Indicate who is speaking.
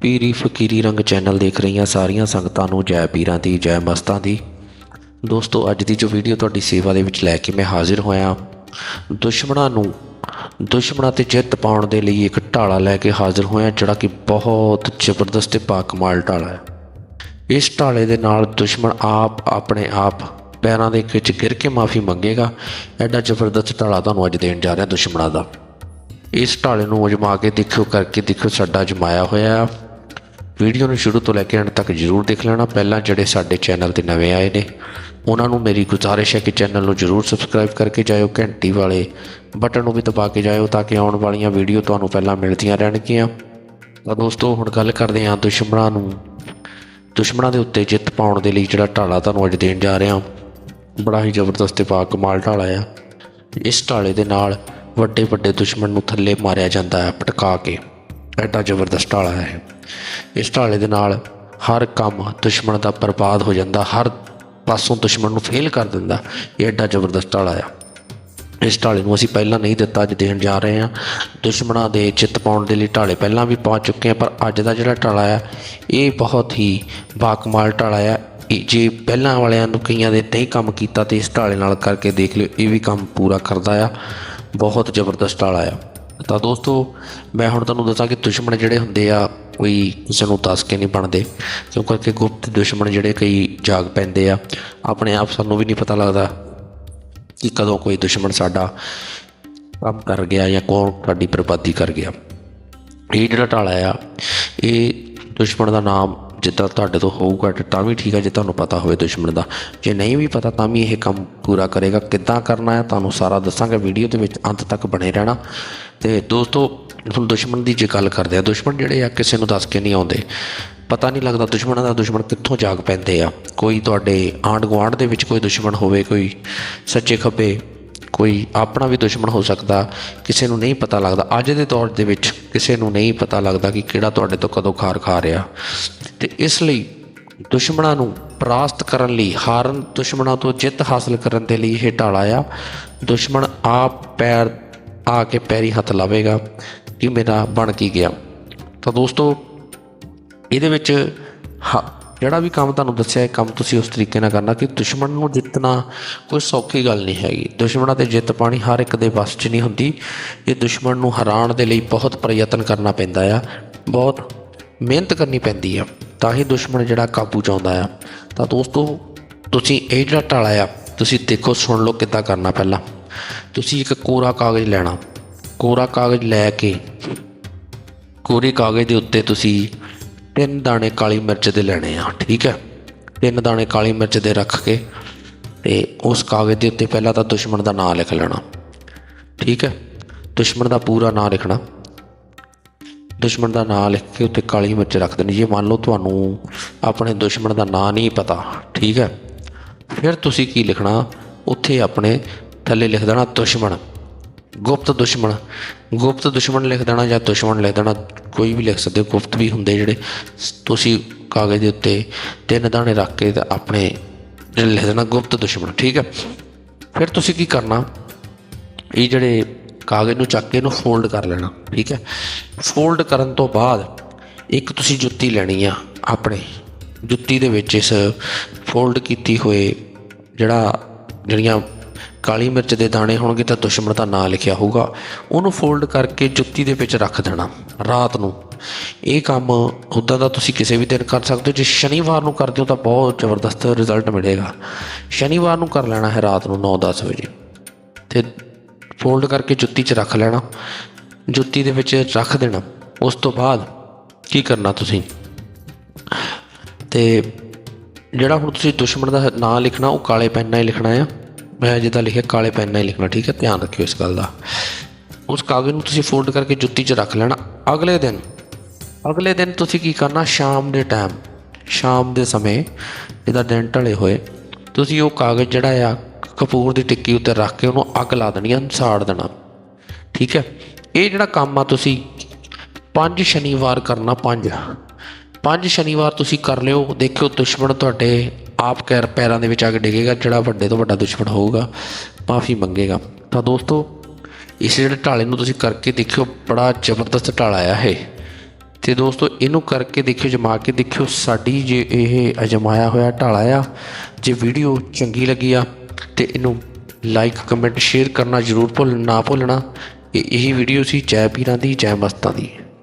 Speaker 1: ਪੀਰੀ ਫਕੀਰੀ ਰੰਗ ਚੈਨਲ ਦੇਖ ਰਹੀਆਂ ਸਾਰੀਆਂ ਸੰਗਤਾਂ ਨੂੰ ਜੈ ਪੀਰਾਂ ਦੀ, ਜੈ ਮਸਤਾਂ ਦੀ। ਦੋਸਤੋ, ਅੱਜ ਦੀ ਜੋ ਵੀਡੀਓ ਤੁਹਾਡੀ ਸੇਵਾ ਦੇ ਵਿੱਚ ਲੈ ਕੇ ਮੈਂ ਹਾਜ਼ਰ ਹੋਇਆ, ਦੁਸ਼ਮਣਾਂ ਨੂੰ, ਦੁਸ਼ਮਣਾਂ ਤੇ ਜਿੱਤ ਪਾਉਣ ਦੇ ਲਈ ਇੱਕ ਢਾਲਾ ਲੈ ਕੇ ਹਾਜ਼ਰ ਹੋਇਆ, ਜਿਹੜਾ ਕਿ ਬਹੁਤ ਜ਼ਬਰਦਸਤ ਤੇ ਪਾਕਮਾਲ ਢਾਲਾ ਹੈ। ਇਸ ਢਾਲੇ ਦੇ ਨਾਲ ਦੁਸ਼ਮਣ ਆਪ ਆਪਣੇ ਆਪ ਪੈਰਾਂ ਦੇ ਵਿੱਚ ਗਿਰ ਕੇ ਮਾਫੀ ਮੰਗੇਗਾ। ਐਡਾ ਜ਼ਬਰਦਸਤ ਢਾਲਾ ਤੁਹਾਨੂੰ ਅੱਜ ਦੇਣ ਜਾ ਰਿਹਾ ਦੁਸ਼ਮਣਾਂ ਦਾ। ਇਸ ਢਾਲੇ ਨੂੰ ਅਜਮਾ ਕੇ ਦੇਖਿਓ, ਕਰਕੇ ਦੇਖਿਓ ਸਾਡਾ ਅਜਮਾਇਆ ਹੋਇਆ ਹੈ ਵੀਡੀਓ ਨੂੰ ਸ਼ੁਰੂ ਤੋਂ ਲੈ ਕੇ ਅੰਤ ਤੱਕ ਜਰੂਰ ਦੇਖ ਲੈਣਾ। ਪਹਿਲਾਂ ਜਿਹੜੇ ਸਾਡੇ ਚੈਨਲ ਤੇ ਨਵੇਂ ਆਏ ਨੇ, ਉਹਨਾਂ ਨੂੰ ਮੇਰੀ ਗੁਜ਼ਾਰਿਸ਼ ਹੈ ਕਿ ਚੈਨਲ ਨੂੰ ਜਰੂਰ ਸਬਸਕ੍ਰਾਈਬ ਕਰਕੇ ਜਾਇਓ, ਘੰਟੀ ਵਾਲੇ ਬਟਨ ਨੂੰ ਵੀ ਦਬਾ ਕੇ ਜਾਇਓ, ਤਾਂ ਕਿ ਆਉਣ ਵਾਲੀਆਂ ਵੀਡੀਓ ਤੁਹਾਨੂੰ ਪਹਿਲਾਂ ਮਿਲਦੀਆਂ ਰਹਿਣਗੀਆਂ। ਤਾਂ ਦੋਸਤੋ, ਹੁਣ ਗੱਲ ਕਰਦੇ ਹਾਂ ਦੁਸ਼ਮਣਾਂ ਨੂੰ। ਦੁਸ਼ਮਣਾਂ ਦੇ ਉੱਤੇ ਜਿੱਤ ਪਾਉਣ ਦੇ ਲਈ ਜਿਹੜਾ ਢਾਲਾ ਤੁਹਾਨੂੰ ਅੱਜ ਦੇਣ ਜਾ ਰਿਹਾ, ਬੜਾ ਹੀ ਜ਼ਬਰਦਸਤ ਤੇ ਪਾ ਕਮਾਲ ਢਾਲਾ ਆ। ਇਸ ਢਾਲੇ ਦੇ ਨਾਲ ਵੱਡੇ ਵੱਡੇ ਦੁਸ਼ਮਣ ਨੂੰ ਥੱਲੇ ਮਾਰਿਆ ਜਾਂਦਾ ਹੈ ਪਟਕਾ ਕੇ। ਐਡਾ ਜ਼ਬਰਦਸਤ ਢਾਲਾ ਹੈ ਇਸ ਢਾਲੇ ਦੇ ਨਾਲ ਹਰ ਕੰਮ ਦੁਸ਼ਮਣ ਦਾ ਬਰਬਾਦ ਹੋ ਜਾਂਦਾ, ਹਰ ਪਾਸੋਂ ਦੁਸ਼ਮਣ ਨੂੰ ਫੇਲ ਕਰ ਦਿੰਦਾ। ਇਹ ਐਡਾ ਜ਼ਬਰਦਸਤ ਢਾਲਾ ਆ। ਇਸ ਢਾਲੇ ਨੂੰ ਅਸੀਂ ਪਹਿਲਾਂ ਨਹੀਂ ਦਿੱਤਾ, ਅੱਜ ਦੇਣ ਜਾ ਰਹੇ ਹਾਂ। ਦੁਸ਼ਮਣਾਂ ਦੇ ਚਿੱਤ ਪਾਉਣ ਦੇ ਲਈ ਢਾਲੇ ਪਹਿਲਾਂ ਵੀ ਪਾ ਚੁੱਕੇ ਹਾਂ, ਪਰ ਅੱਜ ਦਾ ਜਿਹੜਾ ਢਾਲਾ ਆ, ਇਹ ਬਹੁਤ ਹੀ ਬਾਕਮਾਲ ਢਾਲਾ ਆ। ਜੇ ਪਹਿਲਾਂ ਵਾਲਿਆਂ ਨੂੰ ਕਈਆਂ ਦੇ ਨਹੀਂ ਕੰਮ ਕੀਤਾ, ਤੇ ਇਸ ਢਾਲੇ ਨਾਲ ਕਰਕੇ ਦੇਖ ਲਿਓ, ਇਹ ਵੀ ਕੰਮ ਪੂਰਾ ਕਰਦਾ ਆ। ਬਹੁਤ ਜ਼ਬਰਦਸਤ ਢਾਲਾ ਆ। ਤਾਂ ਦੋਸਤੋ, ਮੈਂ ਹੁਣ ਤੁਹਾਨੂੰ ਦੱਸਾਂ ਕਿ ਦੁਸ਼ਮਣ ਜਿਹੜੇ ਹੁੰਦੇ ਆ, ਕੋਈ ਕਿਸੇ ਨੂੰ ਦੱਸ ਕੇ ਨਹੀਂ ਬਣਦੇ। ਕਿਉਂ ਕਰਕੇ ਗੁਪਤ ਦੁਸ਼ਮਣ ਜਿਹੜੇ ਕਈ ਜਾਗ ਪੈਂਦੇ ਆ, ਆਪਣੇ ਆਪ ਸਾਨੂੰ ਵੀ ਨਹੀਂ ਪਤਾ ਲੱਗਦਾ ਕਿ ਕਦੋਂ ਕੋਈ ਦੁਸ਼ਮਣ ਸਾਡਾ ਕੰਮ ਕਰ ਗਿਆ ਜਾਂ ਕੌਣ ਸਾਡੀ ਬਰਬਾਦੀ ਕਰ ਗਿਆ। ਇਹ ਜਿਹੜਾ ਟਾਲਾ ਆ, ਇਹ ਦੁਸ਼ਮਣ ਦਾ ਨਾਮ ਜਿੱਦਾਂ ਤੁਹਾਡੇ ਤੋਂ ਹੋਊਗਾ ਤਾਂ ਵੀ ਠੀਕ ਹੈ ਜੇ ਤੁਹਾਨੂੰ ਪਤਾ ਹੋਵੇ ਦੁਸ਼ਮਣ ਦਾ। ਜੇ ਨਹੀਂ ਵੀ ਪਤਾ, ਤਾਂ ਵੀ ਇਹ ਕੰਮ ਪੂਰਾ ਕਰੇਗਾ। ਕਿੱਦਾਂ ਕਰਨਾ ਹੈ ਤੁਹਾਨੂੰ ਸਾਰਾ ਦੱਸਾਂਗਾ। ਵੀਡੀਓ ਦੇ ਵਿੱਚ ਅੰਤ ਤੱਕ ਬਣੇ ਰਹਿਣਾ। ਤੇ ਦੋਸਤੋ, ਹੁਣ ਦੁਸ਼ਮਣ ਦੀ ਜੇ ਗੱਲ ਕਰਦੇ ਆ, ਦੁਸ਼ਮਣ ਜਿਹੜੇ ਆ, ਕਿਸੇ ਨੂੰ ਦੱਸ ਕੇ ਨਹੀਂ ਆਉਂਦੇ। ਪਤਾ ਨਹੀਂ ਲੱਗਦਾ ਦੁਸ਼ਮਣਾਂ ਦਾ, ਦੁਸ਼ਮਣ ਕਿੱਥੋਂ ਜਾਗ ਪੈਂਦੇ ਆ। ਕੋਈ ਤੁਹਾਡੇ ਆਂਢ ਗੁਆਂਢ ਦੇ ਵਿੱਚ ਕੋਈ ਦੁਸ਼ਮਣ ਹੋਵੇ, ਕੋਈ ਸੱਚੇ ਖੱਬੇ ਕੋਈ ਆਪਣਾ ਵੀ ਦੁਸ਼ਮਣ ਹੋ ਸਕਦਾ, ਕਿਸੇ ਨੂੰ ਨਹੀਂ ਪਤਾ ਲੱਗਦਾ। ਅੱਜ ਦੇ ਦੌਰ ਦੇ ਵਿੱਚ ਕਿਸੇ ਨੂੰ ਨਹੀਂ ਪਤਾ ਲੱਗਦਾ ਕਿ ਕਿਹੜਾ ਤੁਹਾਡੇ ਤੋਂ ਕਦੋਂ ਖਾਰ ਖਾ ਰਿਹਾ। ਤੇ ਇਸ ਲਈ ਦੁਸ਼ਮਣਾਂ ਨੂੰ ਪਰਾਸਤ ਕਰਨ ਲਈ, ਹਾਰਨ ਦੁਸ਼ਮਣਾਂ ਤੋਂ ਜਿੱਤ ਹਾਸਲ ਕਰਨ ਦੇ ਲਈ ਇਹ ਢਾਲਾ ਆ ਦੁਸ਼ਮਣ ਆਪ ਪੈਰ ਆ ਕੇ ਪੈਰੀ ਹੱਥ ਲਾਵੇਗਾ ਕਿ ਮੇਰਾ ਬਣ ਕੀ ਗਿਆ। ਤਾਂ ਦੋਸਤੋ, ਇਹਦੇ ਵਿੱਚ ਹ- ਜਿਹੜਾ ਵੀ ਕੰਮ ਤੁਹਾਨੂੰ ਦੱਸਿਆ, ਇਹ ਕੰਮ ਤੁਸੀਂ ਉਸ ਤਰੀਕੇ ਨਾਲ ਕਰਨਾ ਕਿ ਦੁਸ਼ਮਣ ਨੂੰ ਜਿੱਤਣਾ ਕੋਈ ਸੌਖੀ ਗੱਲ ਨਹੀਂ ਹੈਗੀ। ਦੁਸ਼ਮਣਾਂ ਤੇ ਜਿੱਤ ਪਾਣੀ ਹਰ ਇੱਕ ਦੇ ਵੱਸ 'ਚ ਨਹੀਂ ਹੁੰਦੀ। ਇਹ ਦੁਸ਼ਮਣ ਨੂੰ ਹਰਾਉਣ ਦੇ ਲਈ ਬਹੁਤ ਪ੍ਰਯਤਨ ਕਰਨਾ ਪੈਂਦਾ ਆ। ਬਹੁਤ ਮਿਹਨਤ ਕਰਨੀ ਪੈਂਦੀ ਆ। ਤਾਂ ਹੀ ਦੁਸ਼ਮਣ ਜਿਹੜਾ ਕਾਬੂ 'ਚ ਆਉਂਦਾ ਆ। ਤਾਂ ਦੋਸਤੋ, ਤੁਸੀਂ ਇਹ ਜਿਹੜਾ ਢਾਲਾ ਆ, ਤੁਸੀਂ ਦੇਖੋ, ਸੁਣ ਲਓ ਕਿੱਦਾਂ ਕਰਨਾ ਪਹਿਲਾਂ। ਤੁਸੀਂ ਇੱਕ ਕੋਰਾ ਕਾਗਜ਼ ਲੈਣਾ। ਕੋਰਾ ਕਾਗਜ਼ ਲੈ ਕੇ ਕੋਰੇ ਕਾਗਜ਼ ਦੇ ਉੱਤੇ ਤੁਸੀਂ ਤਿੰਨ ਦਾਣੇ ਕਾਲੀ ਮਿਰਚ ਦੇ ਲੈਣੇ ਆ, ਠੀਕ ਹੈ? ਤਿੰਨ ਦਾਣੇ ਕਾਲੀ ਮਿਰਚ ਦੇ ਰੱਖ ਕੇ ਤੇ ਉਸ ਕਾਗਜ਼ ਦੇ ਉੱਤੇ ਪਹਿਲਾਂ ਤਾਂ ਦੁਸ਼ਮਣ ਦਾ ਨਾਮ ਲਿਖ ਲੈਣਾ, ਠੀਕ ਹੈ? ਦੁਸ਼ਮਣ ਦਾ ਪੂਰਾ ਨਾਮ ਲਿਖਣਾ। ਦੁਸ਼ਮਣ ਦਾ ਨਾਮ ਲਿਖ ਕੇ ਉੱਤੇ ਕਾਲੀ ਮਿਰਚ ਰੱਖ ਦੇਣੀ। ਜੇ ਮੰਨ ਲਓ ਤੁਹਾਨੂੰ ਆਪਣੇ ਦੁਸ਼ਮਣ ਦਾ ਨਾਮ ਨਹੀਂ ਪਤਾ, ਠੀਕ ਹੈ? ਫਿਰ ਤੁਸੀਂ ਕੀ ਲਿਖਣਾ? ਉੱਥੇ ਆਪਣੇ ਥੱਲੇ ਲਿਖ ਦੇਣਾ ਦੁਸ਼ਮਣ। ਗੁਪਤ ਦੁਸ਼ਮਣ ਗੁਪਤ ਦੁਸ਼ਮਣ ਲਿਖ ਦੇਣਾ ਜਾਂ ਦੁਸ਼ਮਣ ਲਿਖ ਦੇਣਾ, ਕੋਈ ਵੀ ਲਿਖ ਸਕਦੇ ਹੋ, ਗੁਪਤ ਵੀ ਹੁੰਦੇ ਜਿਹੜੇ ਤੁਸੀਂ ਕਾਗਜ਼ ਦੇ ਉੱਤੇ ਤਿੰਨ ਦਾਣੇ ਰੱਖ ਕੇ ਤਾਂ ਆਪਣੇ ਜਿਹੜੇ ਲਿਖ ਦੇਣਾ, ਗੁਪਤ ਦੁਸ਼ਮਣ, ਠੀਕ ਹੈ? ਫਿਰ ਤੁਸੀਂ ਕੀ ਕਰਨਾ? ਇਹ ਜਿਹੜੇ ਕਾਗਜ਼ ਨੂੰ ਚੱਕ ਕੇ ਇਹਨੂੰ ਫੋਲਡ ਕਰ ਲੈਣਾ, ਠੀਕ ਹੈ? ਫੋਲਡ ਕਰਨ ਤੋਂ ਬਾਅਦ ਇੱਕ ਤੁਸੀਂ ਜੁੱਤੀ ਲੈਣੀ ਆ ਆਪਣੇ, ਜੁੱਤੀ ਦੇ ਵਿੱਚ ਇਸ ਫੋਲਡ ਕੀਤੀ ਹੋਏ ਜਿਹੜਾ ਜਿਹੜੀਆਂ ਕਾਲੀ ਮਿਰਚ ਦੇ ਦਾਣੇ ਹੋਣਗੇ ਤਾਂ ਦੁਸ਼ਮਣ ਦਾ ਨਾਂ ਲਿਖਿਆ ਹੋਊਗਾ। ਉਹਨੂੰ ਫੋਲਡ ਕਰਕੇ ਜੁੱਤੀ ਦੇ ਵਿੱਚ ਰੱਖ ਦੇਣਾ, ਰਾਤ ਨੂੰ। ਇਹ ਕੰਮ ਉੱਦਾਂ ਦਾ ਤੁਸੀਂ ਕਿਸੇ ਵੀ ਦਿਨ ਕਰ ਸਕਦੇ ਹੋ। ਜੇ ਸ਼ਨੀਵਾਰ ਨੂੰ ਕਰਦੇ ਹੋ ਤਾਂ ਬਹੁਤ ਜ਼ਬਰਦਸਤ ਰਿਜ਼ਲਟ ਮਿਲੇਗਾ। ਸ਼ਨੀਵਾਰ ਨੂੰ ਕਰ ਲੈਣਾ ਹੈ ਰਾਤ ਨੂੰ 9-10 ਵਜੇ। ਤੇ ਫੋਲਡ ਕਰਕੇ ਜੁੱਤੀ 'ਚ ਰੱਖ ਲੈਣਾ। ਜੁੱਤੀ ਦੇ ਵਿੱਚ ਰੱਖ ਦੇਣਾ। ਉਸ ਤੋਂ ਬਾਅਦ ਕੀ ਕਰਨਾ ਤੁਸੀਂ? ਤੇ ਜਿਹੜਾ ਹੁਣ ਤੁਸੀਂ ਦੁਸ਼ਮਣ ਦਾ ਨਾਂ ਲਿਖਣਾ, ਉਹ ਕਾਲੇ ਪੈਨ ਨਾਲ ਹੀ ਲਿਖਣਾ ਆ। ਮੈਂ ਜਿੱਦਾਂ ਲਿਖਿਆ, ਕਾਲੇ ਪੈਨ ਨਾਲ ਹੀ ਲਿਖਣਾ, ਠੀਕ ਹੈ? ਧਿਆਨ ਰੱਖਿਓ ਇਸ ਗੱਲ ਦਾ। ਉਸ ਕਾਗਜ਼ ਨੂੰ ਤੁਸੀਂ ਫੋਲਡ ਕਰਕੇ ਜੁੱਤੀ 'ਚ ਰੱਖ ਲੈਣਾ। ਅਗਲੇ ਦਿਨ ਅਗਲੇ ਦਿਨ ਤੁਸੀਂ ਕੀ ਕਰਨਾ? ਸ਼ਾਮ ਦੇ ਟਾਈਮ ਸ਼ਾਮ ਦੇ ਸਮੇਂ ਜਿਹਦਾ ਦਿਨ ਢਲੇ ਹੋਏ, ਤੁਸੀਂ ਉਹ ਕਾਗਜ਼ ਜਿਹੜਾ ਆ, ਕਪੂਰ ਦੀ ਟਿੱਕੀ ਉੱਤੇ ਰੱਖ ਕੇ ਉਹਨੂੰ ਅੱਗ ਲਾ ਦੇਣੀ ਆ, ਸਾੜ ਦੇਣਾ। ਠੀਕ ਹੈ? ਇਹ ਜਿਹੜਾ ਕੰਮ ਆ, ਤੁਸੀਂ ਪੰਜ ਸ਼ਨੀਵਾਰ ਕਰਨਾ, ਪੰਜ। ਪੰਜ ਸ਼ਨੀਵਾਰ ਤੁਸੀਂ ਕਰ ਲਿਓ, ਦੇਖਿਓ ਦੁਸ਼ਮਣ ਤੁਹਾਡੇ ਆਪ ਕੈਰ ਪੈਰਾਂ ਦੇ ਵਿੱਚ ਆ ਕੇ ਡਿੱਗੇਗਾ, ਜਿਹੜਾ ਵੱਡੇ ਤੋਂ ਵੱਡਾ ਦੁਸ਼ਮਣ ਹੋਊਗਾ, ਮਾਫੀ ਮੰਗੇਗਾ। ਤਾਂ ਦੋਸਤੋ, ਇਸ ਜਿਹੜੇ ਢਾਲੇ ਨੂੰ ਤੁਸੀਂ ਕਰਕੇ ਦੇਖਿਓ, ਬੜਾ ਜ਼ਬਰਦਸਤ ਢਾਲਾ ਆ ਇਹ। ਤੇ ਦੋਸਤੋ, ਇਹਨੂੰ ਕਰਕੇ ਦੇਖਿਓ, ਜਮਾ ਕੇ ਦੇਖਿਓ, ਸਾਡੀ ਜੇ ਇਹ ਅਜਮਾਇਆ ਹੋਇਆ ਢਾਲਾ ਆ, ਜੇ ਵੀਡੀਓ ਚੰਗੀ ਲੱਗੀ ਆ, ਤੇ ਇਹਨੂੰ ਲਾਈਕ, ਕਮੈਂਟ, ਸ਼ੇਅਰ ਕਰਨਾ ਜ਼ਰੂਰ ਭੁੱਲ ਨਾ ਭੁੱਲਣਾ। ਇਹ ਇਹੀ ਵੀਡੀਓ ਸੀ ਜੈ ਪੀਰਾਂ ਦੀ, ਜੈ ਮਸਤਾਂ ਦੀ।